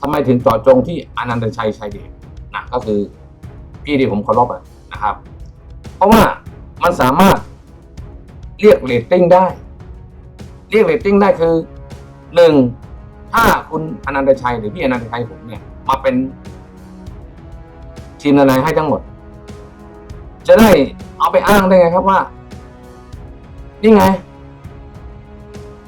ทำไมถึงจาะจงที่อนันตชัยชัยเดชนะก็คือพี่ที่ผมเคารพอะนะครับ เพราะว่ามันสามารถเรียกเรตติ้งได้ เรียกเรตติ้งได้คือหนึ่งถ้าคุณอนันตชัยหรือพี่อนันตชัยผมเนี่ย มาเป็นทีมทนายให้ทั้งหมด จะได้เอาไปอ้างได้ไงครับว่า นี่ไง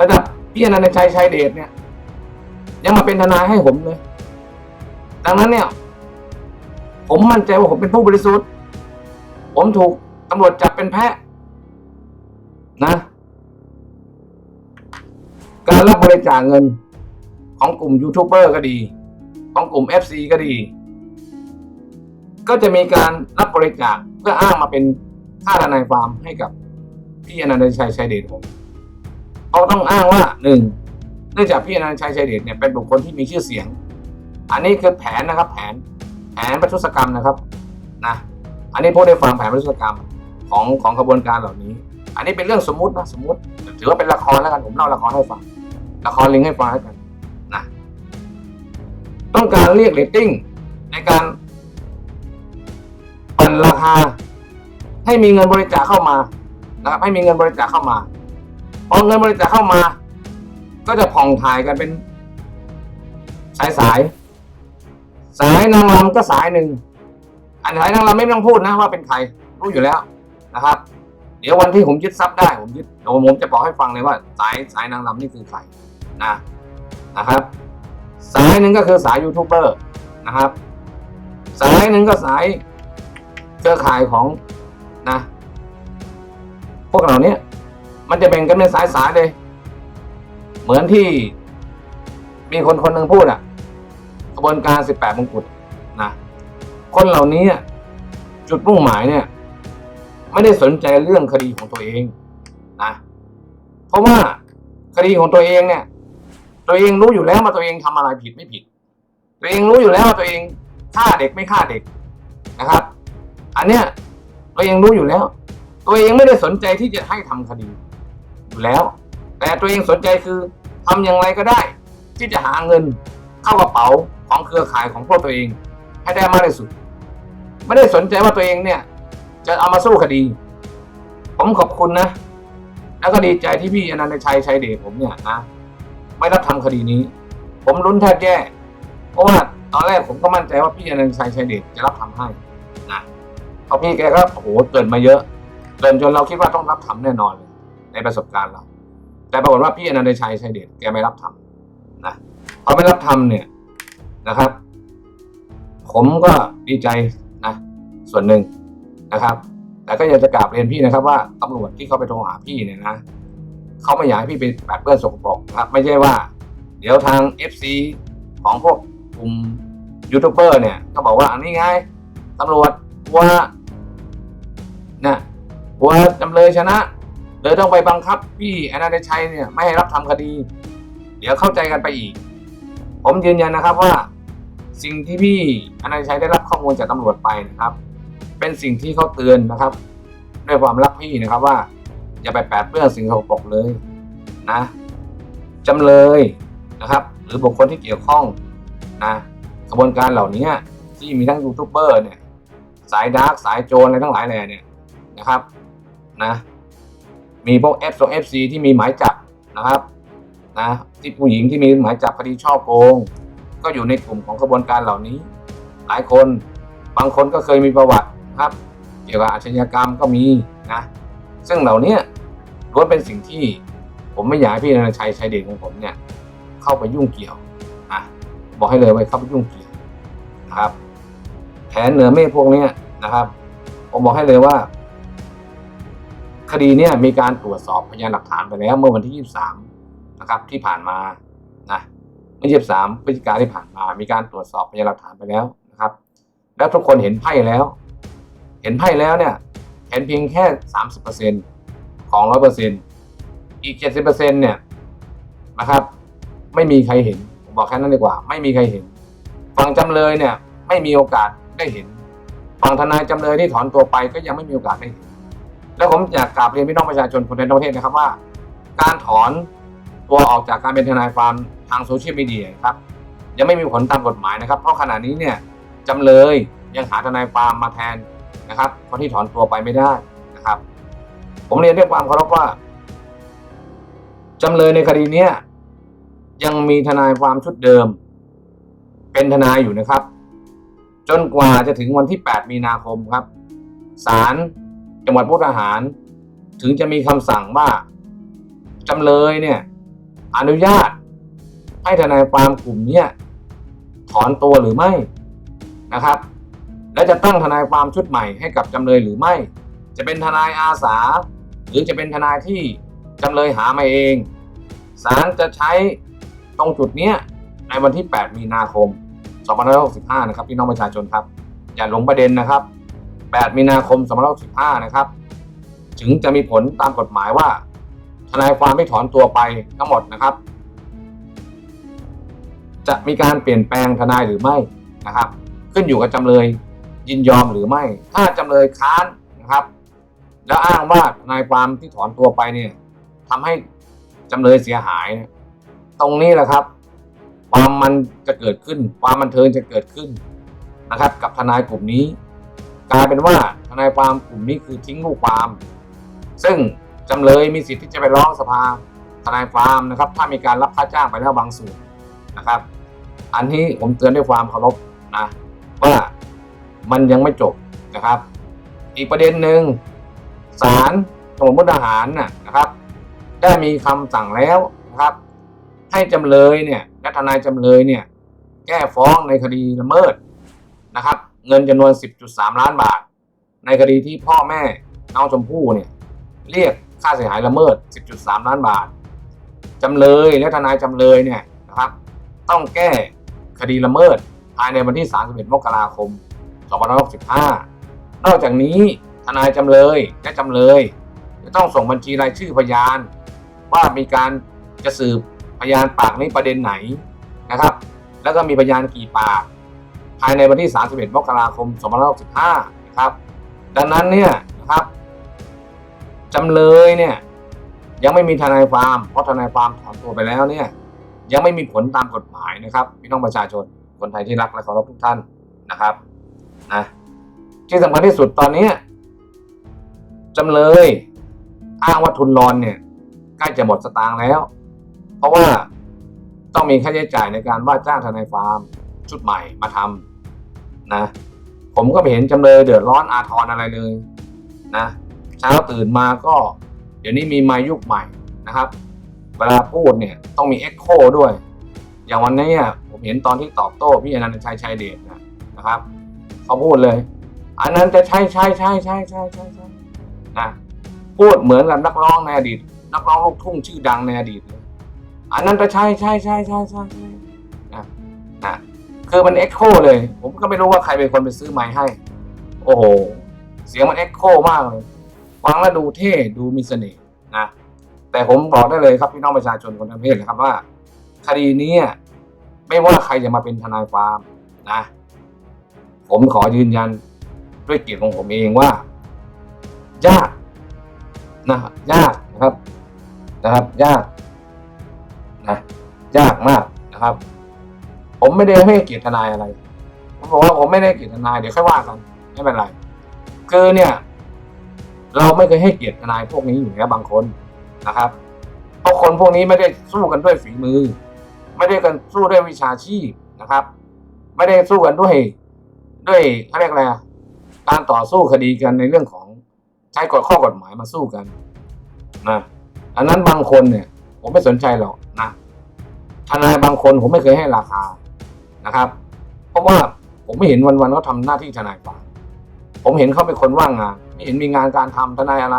ระดับพี่อนันตชัยชัยเดชเนี่ย ยังมาเป็นทนายให้ผมเลย ดังนั้นเนี่ย ผมมั่นใจว่าผมเป็นผู้บริสุทธิ์ ผมถูกตำรวจจับเป็นแพะ นะ การรับบริจาคเงิน ของกลุ่มยูทูบเบอร์ก็ดี ของกลุ่ม FC ก็ดี ก็จะมีการรับบริจาคเพื่ออ้างมาเป็นค่าทนายฟาร์มให้กับพี่อนันตชัยชัยเดชผมเขาต้องอ้างว่าหนึ่ง เนื่องจากพี่อนันต์ชัยชัยเดชเนี่ยเป็นบุคคลที่มีชื่อเสียง อันนี้คือแผนนะครับ แผนแผนประทุษกรรมนะครับนะอันนี้พูดได้ฟังแผนประทุษกรรมของของกระบวนการเหล่านี้ อันนี้เป็นเรื่องสมมุตินะสมมติ ถือว่าเป็นละครแล้วกันผมเล่าละครให้ฟังละครลิงให้ฟังแล้วกันนะต้องการเรียกเรตติ้งในการปั่นราคาให้มีเงินบริจาคเข้ามานะครับให้มีเงินบริจาคเข้ามาพอเงินบริจาคเข้ามา ก็จะผ่องถ่ายกันเป็น สายสาย สายนางรำก็สายหนึ่ง อันสายนางรำไม่ต้องพูดนะว่าเป็นใครรู้อยู่แล้วนะครับ เดี๋ยววันที่ผมยึดทรัพย์ได้ผมยึดเดี๋ยวผมจะบอกให้ฟังเลยว่า สายสายนางรำนี่คือใครนะนะครับ สายหนึ่งก็คือสายยูทูบเบอร์นะครับ สายหนึ่งก็สายเครือข่ายของนะ พวกเราเนี้ยมันจะแบ่งกันเป็นสายสายเลย เหมือนที่มีคนคนหนึ่งพูดอะกระบวนการ 18 มงกุฎนะคนเหล่านี้จุดมุ่งหมายเนี่ย ไม่ได้สนใจเรื่องคดีของตัวเองนะเพราะว่าคดีของตัวเองเนี่ย ตัวเองรู้อยู่แล้วว่าตัวเองทำอะไรผิดไม่ผิด ตัวเองรู้อยู่แล้วว่าตัวเองฆ่าเด็กไม่ฆ่าเด็กนะครับ อันเนี้ยตัวเองรู้อยู่แล้ว ตัวเองไม่ได้สนใจที่จะให้ทำคดีอยู่แล้ว แต่ตัวเองสนใจคือ ทำอย่างไรก็ได้ ที่จะหาเงินเข้ากระเป๋าของเครือข่ายของพวกตัวเอง ให้ได้มากที่สุด ไม่ได้สนใจว่าตัวเองเนี่ย จะเอามาสู้คดี ผมขอบคุณนะ แล้วก็ดีใจที่พี่อนันตชัยชัยเดชผมเนี่ยนะไม่รับทำคดีนี้ ผมลุ้นแทบแย่เพราะว่าตอนแรกผมก็มั่นใจว่าพี่อนันตชัยชัยเดชจะรับทำให้นะเพราะพี่แกก็โอ้โหเกิดมาเยอะเกินจนเราคิดว่าต้องรับทำแน่นอนเลยในประสบการณ์เรา แต่ปรากฏว่าพี่อนันตชัยชัยเดชแกไม่รับทำนะพอไม่รับทำเนี่ยนะครับ ผมก็ดีใจนะส่วนหนึ่งนะครับ แต่ก็อยากจะกราบเรียนพี่นะครับ ว่าตำรวจที่เขาไปโทรหาพี่เนี่ยนะเขาไม่อยากให้พี่ไปแปดเปื้อนสกปรกนะครับ ไม่ใช่ว่า เดี๋ยวทาง FC ของพวกกลุ่มยูทูบเบอร์เนี่ยก็บอกว่าอันนี้ไงตำรวจว่านะว่าจำเลยชนะ เลยต้องไปบังคับพี่อนันตชัยเนี่ยไม่ให้รับทำคดี เดี๋ยวเข้าใจกันไปอีก ผมยืนยันนะครับว่า สิ่งที่พี่อนันตชัยได้รับข้อมูลจากตำรวจไปนะครับ เป็นสิ่งที่เขาเตือนนะครับ ด้วยความรักพี่นะครับว่า อย่าไปแปดเปื้อนสิ่งสกปรกเลยนะจำเลยนะครับ หรือบุคคลที่เกี่ยวข้องนะกระบวนการเหล่านี้ที่มีทั้งยูทูบเบอร์เนี่ยสายดาร์กสายโจรอะไรทั้งหลายแหล่เนี่ยนะครับนะ มีพวก F 2 FC ที่มีหมายจับนะครับนะที่ผู้หญิงที่มีหมายจับคดีช่อโกง ก็อยู่ในกลุ่มของกระบวนการเหล่านี้ หลายคนบางคนก็เคยมีประวัติครับ เกี่ยวกับอาชญากรรมก็มีนะซึ่งเหล่านี้ล้วนเป็นสิ่งที่ผมไม่อยากให้พี่นนชัยชัยเดชของผมเนี่ยเข้าไปยุ่งเกี่ยวอะบอกให้เลยว่าเข้าไปยุ่งเกี่ยวนะครับ แผนเหนือเมฆพวกนี้นะครับ ผมบอกให้เลยว่า คดีเนี่ยมีการตรวจสอบพยานหลักฐานไปแล้วเมื่อวันที่ 23 นะครับที่ผ่านมานะเมื่อ23พฤศจิกาที่ผ่านมา มีการตรวจสอบพยานหลักฐานไปแล้วนะครับ แล้วทุกคนเห็นไพ่แล้ว เห็นไพ่แล้วเนี่ยเห็นเพียงแค่ 30%ของ 100%อีก 70%เนี่ยนะครับ ไม่มีใครเห็นผมบอกแค่นั้นดีกว่า ไม่มีใครเห็นฝั่งจำเลยเนี่ย ไม่มีโอกาสได้เห็นฝั่งทนายจำเลยที่ถอนตัวไปก็ยังไม่มีโอกาสได้เห็น แล้วผมอยากกราบเรียนพี่น้องประชาชนคนในประเทศนะครับว่า การถอนตัวออกจากการเป็นทนายความทางโซเชียลมีเดียครับยังไม่มีผลตามกฎหมายนะครับ เพราะขณะนี้เนี่ยจำเลยยังหาทนายความมาแทนนะครับคนที่ถอนตัวไปไม่ได้นะครับ ผมเรียนด้วยความเคารพว่าจำเลยในคดีเนี้ยยังมีทนายความชุดเดิม เป็นทนายอยู่นะครับ จนกว่าจะถึงวันที่ 8 มีนาคมครับศาล จังหวัดมุกดาหาร ถึงจะมีคำสั่งว่าจำเลยเนี่ย อนุญาต ให้ทนายความกลุ่มเนี้ยถอนตัวหรือไม่นะครับ และจะตั้งทนายความชุดใหม่ให้กับจำเลยหรือไม่ จะเป็นทนายอาสา หรือจะเป็นทนายที่จำเลยหามาเองศาลจะใช้ตรงจุดเนี้ยในวันที่ 8 มีนาคม2565 นะครับพี่น้องประชาชนครับ อย่าหลงประเด็นนะครับ 8 มีนาคม 2565 นะครับ ถึงจะมีผลตามกฎหมายว่า ทนายความไม่ถอนตัวไปทั้งหมดนะครับ จะมีการเปลี่ยนแปลงทนายหรือไม่นะครับ ขึ้นอยู่กับจำเลยยินยอมหรือไม่ ถ้าจำเลยค้านนะครับ แล้วอ้างว่าทนายความที่ถอนตัวไปเนี่ยทำให้จำเลยเสียหาย ตรงนี้แหละครับ ความมันจะเกิดขึ้น ความบันเทิงจะเกิดขึ้นนะครับ กับทนายกลุ่มนี้ กลายเป็นว่าทนายความกลุ่มนี้คือทิ้งลูกความ ซึ่งจำเลยมีสิทธิ์ที่จะไปร้องสภาทนายความนะครับ ถ้ามีการรับค่าจ้างไปแล้วบางส่วนนะครับ อันนี้ผมเตือนด้วยความเคารพนะว่ามันยังไม่จบนะครับ อีกประเด็นหนึ่งศาลจังหวัดมุกดาหารนะนะครับ ได้มีคำสั่งแล้วนะครับ ให้จำเลยเนี่ยและทนายจำเลยเนี่ยแก้ฟ้องในคดีละเมิดนะครับ เงินจำนวน 10.3 ล้านบาท ในคดีที่พ่อแม่น้องชมพู่เนี่ยเรียกค่าเสียหายละเมิด 10.3 ล้านบาท จำเลยและทนายจำเลยเนี่ยนะครับ ต้องแก้คดีละเมิดภายในวันที่ 31 มกราคม 2565 นอกจากนี้ทนายจำเลยและจำเลย จะต้องส่งบัญชีรายชื่อพยาน ว่ามีการจะสืบพยานปากนี้ประเด็นไหนนะครับ แล้วก็มีพยานกี่ปาก ภายในวันที่ 31 มกราคม 2565 นะครับ ดังนั้นเนี่ยนะครับจำเลยเนี่ยยังไม่มีทนายความเพราะทนายความถอนตัวไปแล้วเนี่ยยังไม่มีผลตามกฎหมายนะครับพี่น้องประชาชนคนไทยที่รักและเคารพทุกท่านนะครับนะที่สำคัญที่สุดตอนนี้จำเลยอ้างว่าทุนรอนเนี่ยใกล้จะหมดสตางค์แล้ว เพราะว่าต้องมีค่าใช้จ่ายในการว่าจ้างทนายความ ชุดใหม่มาทำนะ ผมก็ไม่เห็นจำเลยเดือดร้อนอาทรอะไรเลยนะเช้าตื่นมาก็ เดี๋ยวนี้มีไมายุคใหม่นะครับ เวลาพูดเนี่ยต้องมีเอ็กโคด้วย อย่างวันนี้อะผมเห็นตอนที่ตอบโต้พี่อนันต์ชัยชัยเดชนะนะครับเขาพูดเลย อันนั้นจะใช่ใช่ใช่ใช่ใช่ใช่ใช่นะพูดเหมือนกับนักร้องในอดีต นักร้องลูกทุ่งชื่อดังในอดีต อันนั้นจะใช่ใช่ใช่ใช่ใช่ใช คือมันเอ็กโคเลย ผมก็ไม่รู้ว่าใครเป็นคนไปซื้อไม้ให้ โอ้โห เสียงมันเอ็กโคมากเลยฟังแล้วดูเท่ดูมีเสน่ห์นะ แต่ผมบอกได้เลยครับพี่น้องประชาชนคนทั้งประเทศนะครับว่า คดีนี้ไม่ว่าใครจะมาเป็นทนายความนะ ผมขอยืนยันด้วยเกียรติของผมเองว่ายากนะยากนะครับนะครับ ยากนะยากมากนะครับ ผมไม่ได้ให้เกียรตินายอะไร ผมบอกว่าผมไม่ได้เกียรตินายเดี๋ยวค่อยว่ากันไม่เป็นไรคือเนี่ย เราไม่เคยให้เกียรตินายพวกนี้อยู่แล้วบางคนนะครับเพราะคนพวกนี้ไม่ได้สู้กันด้วยฝีมือ ไม่ได้กันสู้ด้วยวิชาชีพนะครับ ไม่ได้สู้กันด้วยด้วยเขาเรียกอะไรการต่อสู้คดีกันในเรื่องของใช้กฎข้อกฎหมายมาสู้กันนะอันนั้นบางคนเนี่ย ผมไม่สนใจหรอกนะทนายบางคนผมไม่เคยให้ราคา นะครับ เพราะว่าผมไม่เห็นวันๆเขาทำหน้าที่ทนายความผมเห็นเขาเป็นคนว่างงานไม่เห็นมีงานการทำทนายอะไร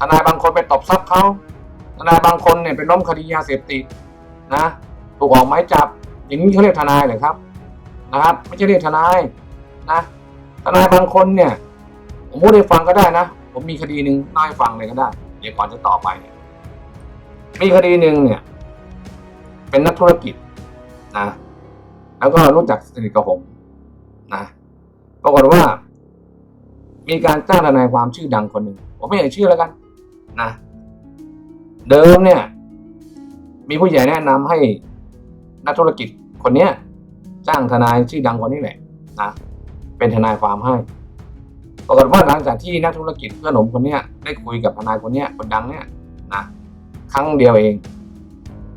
ทนายบางคนไปตบทรัพย์เขาทนายบางคนเนี่ยไปล้มคดียาเสพติดนะถูกออกหมายจับอย่างนี้เขาเรียกทนายเหรอครับนะครับ ไม่ใช่เรียกทนายนะทนายบางคนเนี่ย ผมพูดให้ฟังก็ได้นะ ผมมีคดีหนึ่งเล่าให้ฟังเลยก็ได้ เดี๋ยวก่อนจะต่อไปเนี่ยมีคดีหนึ่งเนี่ย เป็นนักธุรกิจนะ แล้วก็รู้จักสนิทกับผมนะปรากฏว่า มีการจ้างทนายความชื่อดังคนหนึ่งผมไม่เอ่ยชื่อแล้วกัน นะ เดิมเนี่ย มีผู้ใหญ่แนะนำให้นักธุรกิจคนเนี้ยจ้างทนายชื่อดังคนนี้แหละนะเป็นทนายความให้ปรากฏว่าหลังจากที่นักธุรกิจเพื่อนผมคนเนี้ยได้คุยกับทนายคนเนี้ยคนดังเนี่ยนะครั้งเดียวเอง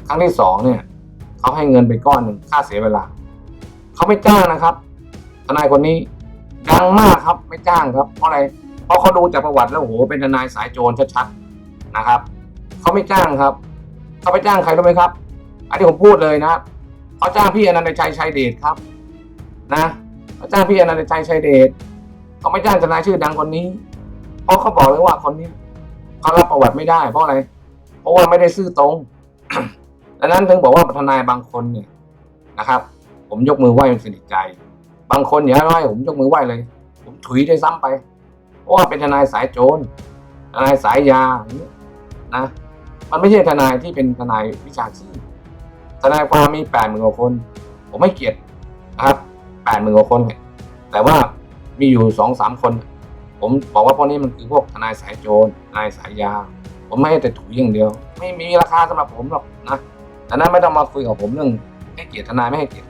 ครั้งที่สองเนี่ยเขาให้เงินไปก้อนหนึ่งค่าเสียเวลา เขาไม่จ้างนะครับ ทนายคนนี้ดังมากครับ ไม่จ้างครับเพราะอะไรเพราะเขาดูจากประวัติแล้วโอ้โหเป็นทนายสายโจรชัดๆนะครับเขาไม่จ้างครับเขาไปจ้างใครรู้ไหมครับ อันนี้ผมพูดเลยนะครับเขาจ้างพี่อนันต์ชัยชัยเดชครับ นะเขาจ้างพี่อนันต์ชัยชัยเดชเขาไม่จ้างทนายชื่อดังคนนี้ เพราะเขาบอกเลยว่าคนนี้เขารับประวัติไม่ได้ เพราะอะไร เพราะว่าไม่ได้ซื่อตรงดังนั้นถึงบอกว่าทนายบางคนเนี่ยนะครับ ผมยกมือไหว้เป็นสนิทใจ บางคนอย่าให้ไหว้ผมยกมือไหว้เลย ผมถุยได้วยซ้ำไป เพราะว่าเป็นทนายสายโจรทนายสายยานี้นะ มันไม่ใช่ทนายที่เป็นทนายวิชาชีพทนายความมีแปดหมื่นกว่าคน ผมไม่เกลียดนะครับแปดหมื่นกว่าคนแต่ว่ามีอยู่สองสามคน ผมบอกว่าพวกนี้มันคือพวกทนายสายโจรทนายสายยา ผมไม่ให้แต่ถุยอย่างเดียว ไม่มีราคาสำหรับผมหรอกนะดังนั้นไม่ต้องมาคุยกับผมเรื่องให้เกียรติทนายไม่ให้เกียรติ